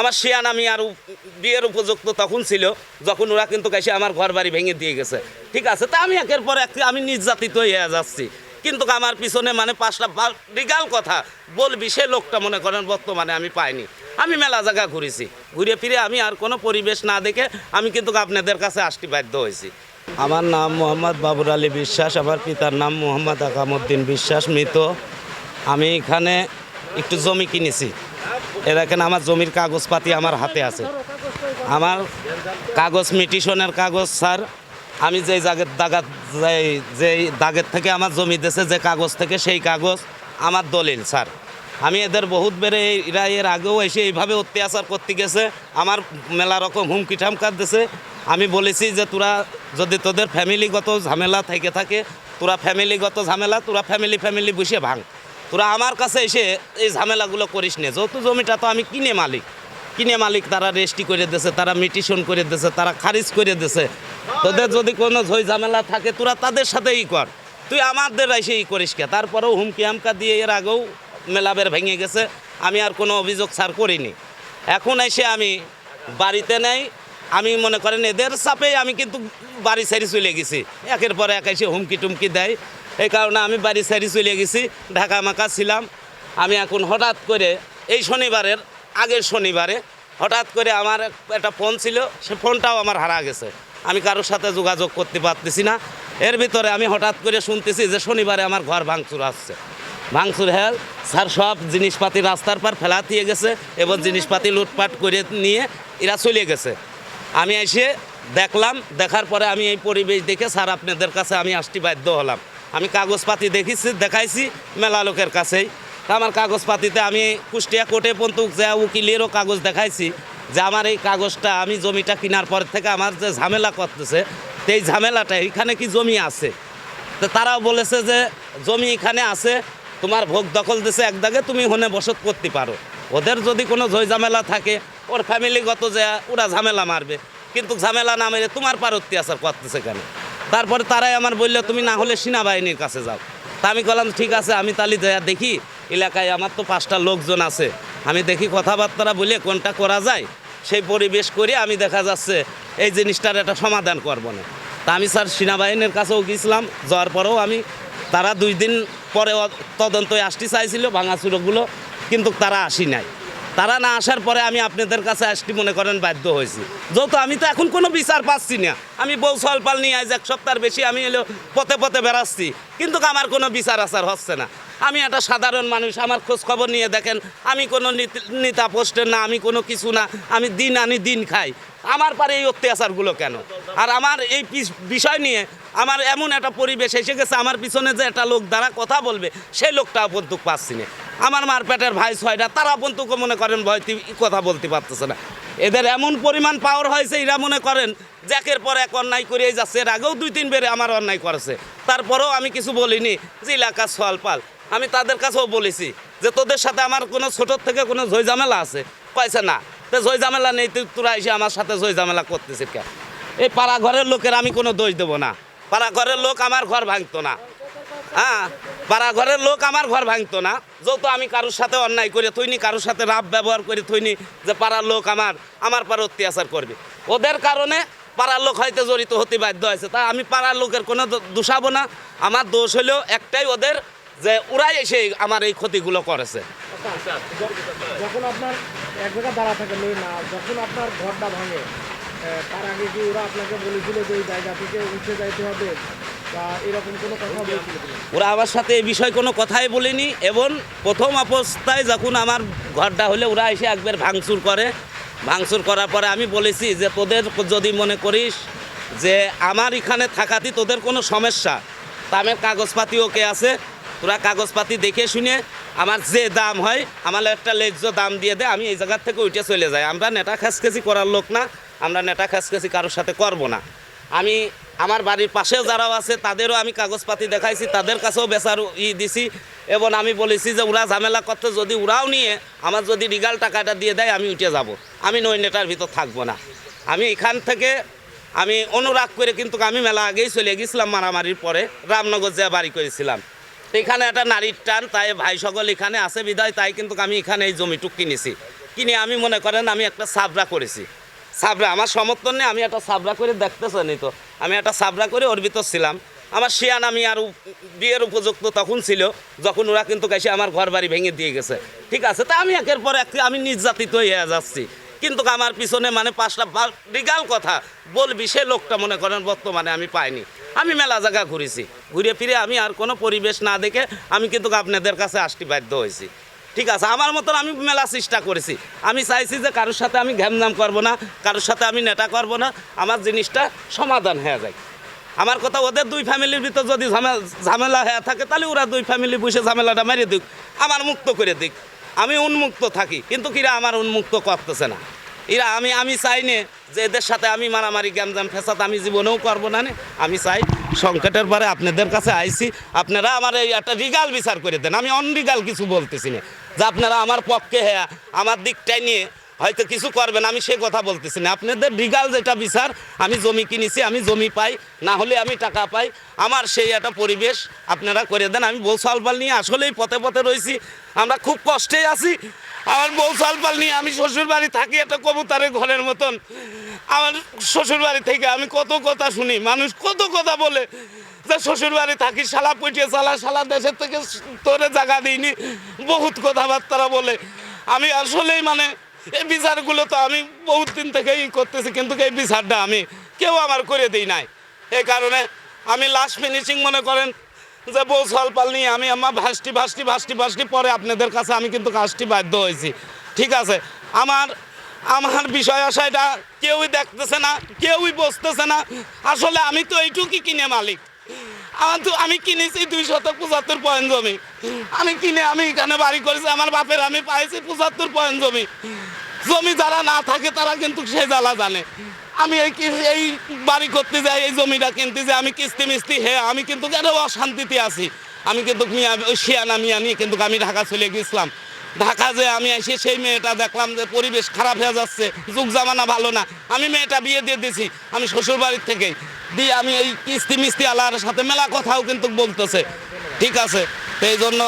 আমার শিয়ান আমি আর বিয়ের উপযুক্ত তখন ছিল, যখন ওরা কিন্তু কাছে আমার ঘর বাড়ি ভেঙে দিয়ে গেছে। ঠিক আছে? তা আমি একের পর এক আমি নির্যাতিত হয়ে যাচ্ছি। কিন্তু আমার পিছনে মানে পাঁচটা রিগাল কথা। বলবি, সে লোকটা মনে করেন বর্তমানে আমি পাইনি। আমি মেলা জায়গা ঘুরেছি। ঘুরে ফিরে আমি আর কোনো পরিবেশ না দেখে আমি কিন্তু আপনাদের কাছে আসতে বাধ্য হয়েছি। আমার নাম মোহাম্মদ বাবুর আলী বিশ্বাস, আমার পিতার নাম মোহাম্মদ আকামুদ্দিন বিশ্বাস মৃত। আমি এখানে একটু জমি কিনেছি। এ দেখেন আমার জমির কাগজপাতি আমার হাতে আছে। আমার কাগজ মিটিশনের কাগজ, স্যার। আমি যেই জাগের দাগাত, যেই দাগের থেকে আমার জমি দেশে যে কাগজ থেকে সেই কাগজ আমার দলিল, স্যার। আমি এদের বহুত বেড়ে এরা এর আগেও এসে এইভাবে অত্যাচার করতে গেছে। আমার মেলা রকম হুমকি ঠামকার দিছে। আমি বলেছি যে তোরা যদি তোদের ফ্যামিলিগত ঝামেলা থেকে থাকে, তোরা ফ্যামিলিগত ঝামেলা, তোরা ফ্যামিলি ফ্যামিলি বসে ভাঙ। তোরা আমার কাছে এসে এই ঝামেলাগুলো করিস নে। যেহেতু জমিটা তো আমি কিনে মালিক। কিনে মালিক তারা রেস্টি করে দিয়েছে, তারা মিটিশন করে দিয়েছে, তারা খারিজ করে দিয়েছে। তোদের যদি কোনো ঝই ঝামেলা থাকে, তোরা তাদের সাথে ই কর। তুই আমাদের এসে ই করিস কে। তারপরেও হুমকি হামকা দিয়ে এর আগেও মেলাবের ভেঙে গেছে। আমি আর কোনো অভিযোগ স্যার করিনি। এখন এসে আমি বাড়িতে নেই। আমি মনে করেন এদের চাপেই আমি কিন্তু বাড়ি সারি চলে গেছি। একের পর এক এসে হুমকি টুমকি দেয়। এই কারণে আমি বাড়ি সারি চলে গেছি, ঢাকা মাকা ছিলাম। আমি এখন হঠাৎ করে এই শনিবারের আগের শনিবারে হঠাৎ করে আমার একটা ফোন ছিল, সে ফোনটাও আমার হারা গেছে। আমি কারোর সাথে যোগাযোগ করতে পারতেছি না। এর ভিতরে আমি হঠাৎ করে শুনতেছি যে শনিবারে আমার ঘর ভাঙচুর আসছে। ভাঙচুর হ্যাল স্যার সব জিনিসপাতি রাস্তার পার ফেলা দিয়ে গেছে এবং জিনিসপাতি লুটপাট করে নিয়ে এরা চলে গেছে। আমি এসে দেখলাম, দেখার পরে আমি এই পরিবেশ দেখে, স্যার, আপনাদের কাছে আমি আসতে বাধ্য হলাম। আমি কাগজপাতি দেখিছি, দেখাইছি মেলা লোকের কাছেই। আমার কাগজপাতিতে আমি কুষ্টিয়া কোর্টে পর্যন্ত যা উকিলেরও কাগজ দেখাইছি যে আমার এই কাগজটা আমি জমিটা কেনার পর থেকে আমার যে ঝামেলা করতেছে এই ঝামেলাটা এখানে কি জমি আছে? তো তারাও বলেছে যে জমি এখানে আছে, তোমার ভোগ দখল দিছে এক দাগে, তুমি হনে বসত করতে পারো। ওদের যদি কোনো ঝই ঝামেলা থাকে, ওর ফ্যামিলিগত যে ওরা ঝামেলা মারবে, কিন্তু ঝামেলা না মেরে তোমার পার অত্যাচার করতেছে কেন? তারপরে তারাই আমার বলল, তুমি না হলে সেনাবাহিনীর কাছে যাও। তা আমি বললাম ঠিক আছে, আমি তাহলে যা দেখি, এলাকায় আমার তো পাঁচটা লোকজন আছে। আমি দেখি কথাবার্তা বলে কোনটা করা যায়, সেই পরিবেশ করে, আমি দেখা যাচ্ছে এই জিনিসটার একটা সমাধান করব না। তা আমি স্যার সেনাবাহিনীর কাছেও গিয়েছিলাম, যাওয়ার পরেও আমি, তারা দুই দিন পরে তদন্তই আসতে চাইছিল ভাঙাচুরোগুলো কিন্তু তারা আসি নাই। তারা না আসার পরে আমি আপনাদের কাছে আসতে মনে করেন বাধ্য হয়েছি। যেহেতু আমি তো এখন কোনো বিচার পাচ্ছি না। আমি বউ সলপাল নিয়ে আজ এক সপ্তাহের বেশি আমি এলো পথে পথে বেড়াচ্ছি। কিন্তু আমার কোনো বিচার আচার হচ্ছে না। আমি একটা সাধারণ মানুষ, আমার খোঁজ খবর নিয়ে দেখেন, আমি কোনো নীতি- পোস্টের না, আমি কোনো কিছু না, আমি দিন আনি দিন খাই। আমার পারে এই অত্যাচারগুলো কেন? আর আমার এই বিষয় নিয়ে আমার এমন একটা পরিবেশ এসে গেছে, আমার পিছনে যে একটা লোক দ্বারা কথা বলবে, সেই লোকটা বন্দুক পাচ্ছি না। আমার মার পেটের ভাই ছয়টা, তারা বন্দুক মনে করেন ভয়তে কথা বলতে পারতেছে না। এদের এমন পরিমাণ পাওয়ার হয়েছে, এরা মনে করেন যে একের পর এক অন্যায় করিয়ে যাচ্ছে, এর আগেও দুই তিন বেড়ে আমার অন্যায় করেছে। তারপরেও আমি কিছু বলিনি, যে এলাকা সোয়ালপাল আমি তাদের কাছেও বলেছি যে তোদের সাথে আমার কোনো ছোটোর থেকে কোনো ঝামেলা আছে। কয়েছে না, তো ঝামেলা নেই, তুই তোরা এসে আমার সাথে ঝামেলা করতেছিস কেন? এই পাড়া ঘরের লোকের আমি কোনো দোষ দেবো না। পাড়া ঘরের লোক আমার ঘর ভাঙতো না। হ্যাঁ পাড়া ঘরের লোক আমার ঘর ভাঙতো না। যেহেতু আমি কারোর সাথে অন্যায় করে, থইনি কারোর সাথে রাব ব্যবহার করে, থইনি যে পাড়ার লোক আমার আমার পার অত্যাচার করবে। ওদের কারণে পাড়ার লোক হয়তো জড়িত হতে বাধ্য হয়েছে। তা আমি পাড়ার লোকের কোনো দোষাবো না। আমার দোষ হলেও একটাই ওদের যে ওরাই এসে আমার এই ক্ষতিগুলো করেছে। যখন আপনার এক দাঁড়া থাকে না যখন আপনার ঘরটা ভাঙে তার আগে কি ওরা আপনাকে বলেছিল যে এই জায়গা থেকে উঠে যাইতে হবে? ওরা আমার সাথে এই বিষয়ে কোনো কথাই বলিনি, এবং প্রথম অবস্থায় যখন আমার ঘরটা হলে ওরা এসে একবার ভাঙচুর করে। ভাঙচুর করার পরে আমি বলেছি যে, তোদের যদি মনে করিস যে, আমার এখানে থাকাতে তোদের কোনো সমস্যা, তা আমার ওকে আছে, তোরা কাগজপাতি দেখে শুনে আমার যে দাম হয়, আমার একটা লেজ্জ দাম দিয়ে দে, আমি এই জায়গার থেকে উঠে চলে যাই। আমরা নেটা খাসখেসি করার লোক না, আমরা নেটা খাসখেসি কারোর সাথে করব না। আমি আমার বাড়ির পাশেও যারাও আছে, তাদেরও আমি কাগজপাতি দেখাইছি, তাদের কাছেও বেচার ই দিছি। এবং আমি বলেছি যে ওরা ঝামেলা করতে যদি ওরাও নিয়ে আমার যদি রিগাল টাকাটা দিয়ে দেয়, আমি উঠে যাব। আমি নই নেটার ভিতর থাকব না। আমি এখান থেকে আমি অনুরাগ করে কিন্তু আমি মেলা আগেই চলে গেছিলাম মারামারির পরে, রামনগর যে বাড়ি করেছিলাম। এখানে একটা নারীর টান, তাই ভাই সকল এখানে আছে বিদায়, তাই কিন্তু আমি এখানে এই জমিটুক কিনেছি। কিনে আমি মনে করেন আমি একটা সাবরা করেছি। সাবরা, আমার সমর্থন নেই, আমি একটা সাবরা করে দেখতেছেনি তো। আমি একটা সাবরা করে ভিতর ছিলাম। আমার শিয়ান আমি আর বিয়ের উপযুক্ত তখন ছিল, যখন ওরা কিন্তু এসে আমার ঘর বাড়ি ভেঙে দিয়ে গেছে। ঠিক আছে? তা আমি একের পর এক আমি নির্যাতিত হয়ে যাচ্ছি। কিন্তু আমার পিছনে মানে পাঁচটা লিগাল কথা বলবি, সে লোকটা মনে করেন বর্তমানে আমি পাইনি। আমি মেলা জায়গা ঘুরেছি। ঘুরে ফিরে আমি আর কোনো পরিবেশ না দেখে আমি কিন্তু আপনাদের কাছে আসতে বাধ্য হয়েছি। ঠিক আছে, আমার মতন আমি মেলা চেষ্টা করেছি। আমি চাইছি যে কারোর সাথে আমি ঘ্যামনাম করব না, কারোর সাথে আমি নেটা করব না, আমার জিনিসটা সমাধান হয়ে যায়। আমার কথা, ওদের দুই ফ্যামিলির ভিতর যদি ঝামে- ঝামেলা হয়ে থাকে, তাহলে ওরা দুই ফ্যামিলি বসে ঝামেলাটা মেরে দিক, আমার মুক্ত করে দিক। আমি উন্মুক্ত থাকি, কিন্তু কিরা আমার উন্মুক্ত করতেছে না। এরা আমি আমি চাই নে যে এদের সাথে আমি মারামারি, গ্যামজাম, ফেসাদ আমি জীবনেও করব না নে। আমি চাই সংকটের পরে আপনাদের কাছে আইছি আপনারা আমার এই একটা রিগাল বিচার করে দেন। আমি অনরিগাল কিছু বলতেছি না। যে আপনারা আমার পক্ষে হ্যাঁ আমার দিকটাই নিয়ে হয়তো কিছু করবেন, আমি সে কথা বলতেছি না। আপনাদের রিগাল যেটা বিচার, আমি জমি কিনেছি, আমি জমি পাই, না হলে আমি টাকা পাই। আমার সেই একটা পরিবেশ আপনারা করে দেন, আমি বউ নিয়ে আসলেই পথে পথে রয়েছি। আমরা খুব কষ্টে আছি। আমার বউ নিয়ে আমি শ্বশুর বাড়ি থাকি একটা কবুতারের ঘরের মতন। আমার শ্বশুর বাড়ি থেকে আমি কত কথা শুনি, মানুষ কত কথা বলে যে শ্বশুর বাড়ি থাকি, শালা পুটিয়ে চালা, শালা দেশের থেকে তোরে জায়গা দিইনি। বহুত কথাবার্তা বলে। আমি আসলেই মানে এই বিচারগুলো তো আমি বহুত দিন থেকেই করতেছি, কিন্তু এই বিচারটা আমি কেউ আমার করে দিই নাই। এই কারণে আমি লাস্ট ফিনিশিং মনে করেন যে বউ সলপাল নিয়ে আমি আমার ভাসটি ভাসটি ভাসটি ভাসটি পরে আপনাদের কাছে আমি কিন্তু কাজটি বাধ্য হয়েছি। ঠিক আছে? আমার আমার বিষয় আশাটা কেউই দেখতেছে না, কেউই বসতেছে না। আসলে আমি তো এইটুকুই কিনে মালিক। আমার তো আমি কিনেছি দুই শত পঁচাত্তর পয়েন্ট জমি। আমি কিনে আমি এখানে বাড়ি করেছি, আমার বাপের আমি পাইছি পঁচাত্তর পয়েন্ট জমি। জমি যারা না থাকে, তারা কিন্তু সে জ্বালা জানে। আমি এই এই বাড়ি করতে যাই, এই জমিটা কিনতে যাই, আমি কিস্তি মিস্তি হে, আমি কিন্তু কেন অশান্তিতে আছি? আমি কিন্তু মিয়া শিয়ানা মিয়া নিয়ে কিন্তু আমি ঢাকা চলে গেছিলাম। ঢাকা যে আমি এসে সেই মেয়েটা দেখলাম যে পরিবেশ খারাপ হয়ে যাচ্ছে, যুগ জামানা ভালো না। আমি মেয়েটা বিয়ে দিয়ে দিছি আমি শ্বশুর বাড়ির থেকেই। দিয়ে আমি এই কিস্তি মিস্তি আলার সাথে মেলা কথাও কিন্তু বলতেছে। ঠিক আছে? এই জন্য